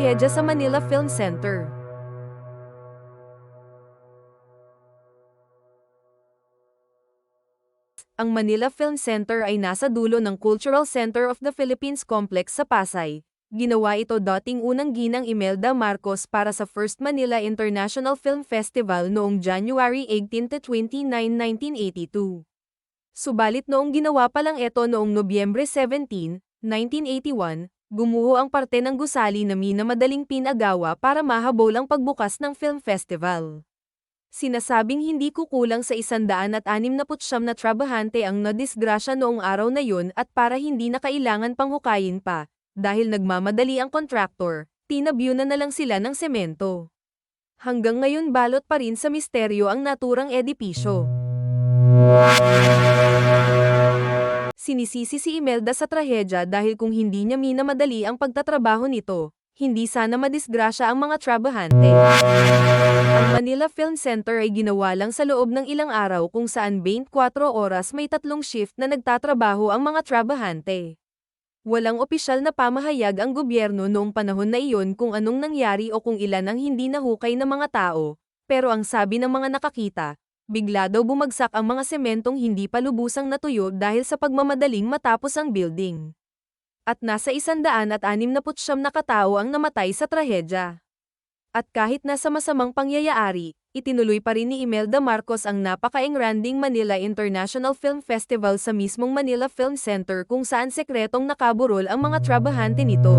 trahedya sa Manila Film Center. Ang Manila Film Center ay nasa dulo ng Cultural Center of the Philippines Complex sa Pasay. Ginawa ito dating unang ginang Imelda Marcos para sa First Manila International Film Festival noong January 18-29, 1982. Subalit noong ginawa pa lang ito noong Nobyembre 17, 1981, gumuho ang parte ng gusali na minamadaling pinagawa para mahabol ang pagbukas ng film festival. Sinasabing hindi kukulang sa 169 na trabahante ang nadisgrasya noong araw na yun at para hindi na kailangan pang hukayin pa, dahil nagmamadali ang kontraktor, tinabyunan na lang sila ng semento. Hanggang ngayon balot pa rin sa misteryo ang naturang edipisyo. Sinisisi si Imelda sa trahedya dahil kung hindi niya minamadali ang pagtatrabaho nito, hindi sana madisgrasya ang mga trabahante. Ang Manila Film Center ay ginawa lang sa loob ng ilang araw kung saan 24 oras may tatlong shift na nagtatrabaho ang mga trabahante. Walang opisyal na pamahayag ang gobyerno noong panahon na iyon kung anong nangyari o kung ilan ang hindi nahukay ng mga tao, pero ang sabi ng mga nakakita, bigla daw bumagsak ang mga sementong hindi pa lubusang natuyo dahil sa pagmamadaling matapos ang building. At nasa isandaan at anim na putsyam na katao ang namatay sa trahedya. At kahit nasa masamang pangyayari, itinuloy pa rin ni Imelda Marcos ang napaka-engranding Manila International Film Festival sa mismong Manila Film Center kung saan sekretong nakaburol ang mga trabahante nito.